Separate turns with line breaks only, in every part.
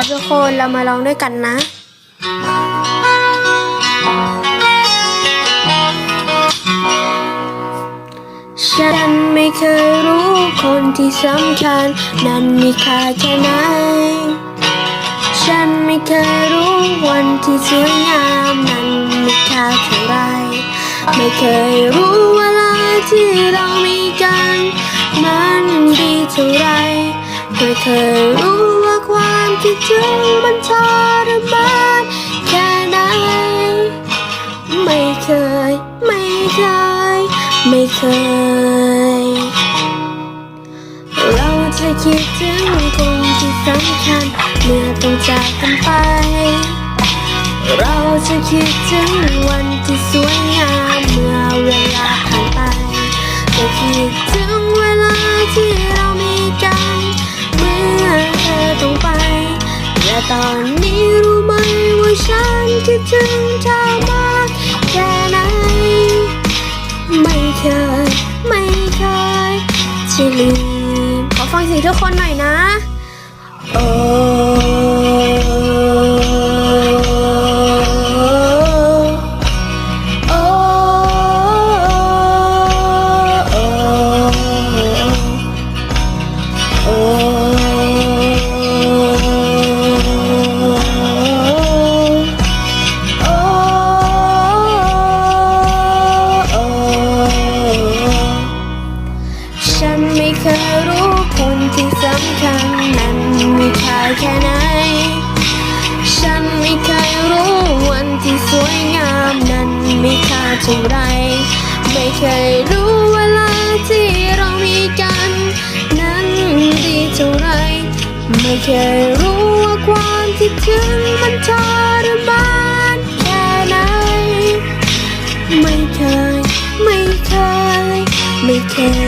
ครับทุกคนเรามาลองด้วยกันนะฉันไม่เคยรู้คนที่สำคัญ นั้นมีค่าแค่ไหน ฉันไม่เคยรู้วันที่สวยงามนั้นมีค่าเท่าไร ไม่เคยรู้เวลาที่เรามีกัน มันดีเท่าไร ไม่เคยรู้ ความคิดถึงมันทรมานแค่ไหน ไม่เคย ไม่เคย ไม่เคย เราจะคิดถึงคนที่สำคัญเมื่อต้องจากกันไป เราจะคิดถึงวันที่สวยงามเมื่อเวลาผ่าน ที่ลืมขอฟังเสียงทุกคนหน่อยนะ โอ้ แค่ไหน ฉันไม่เคยรู้วันที่สวยงามนั้นมีค่าเท่าไร ไม่เคยรู้เวลาที่เรามีกัน นั้นดีเท่าไร ไม่เคยรู้ว่าความคิดถึงมันทรมานแค่ไหน ไม่เคย ไม่เคย ไม่เคย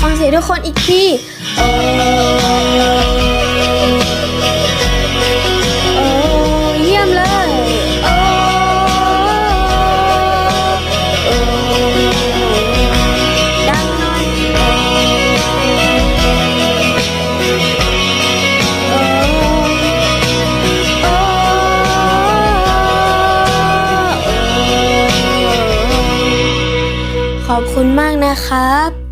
ฟังเสียงทุกคนอีกทีโอ้โอ้เยี่ยมเลยโอ้โอ้ดังหน่อยโอ้โอ้โอ้ขอบคุณมากนะครับ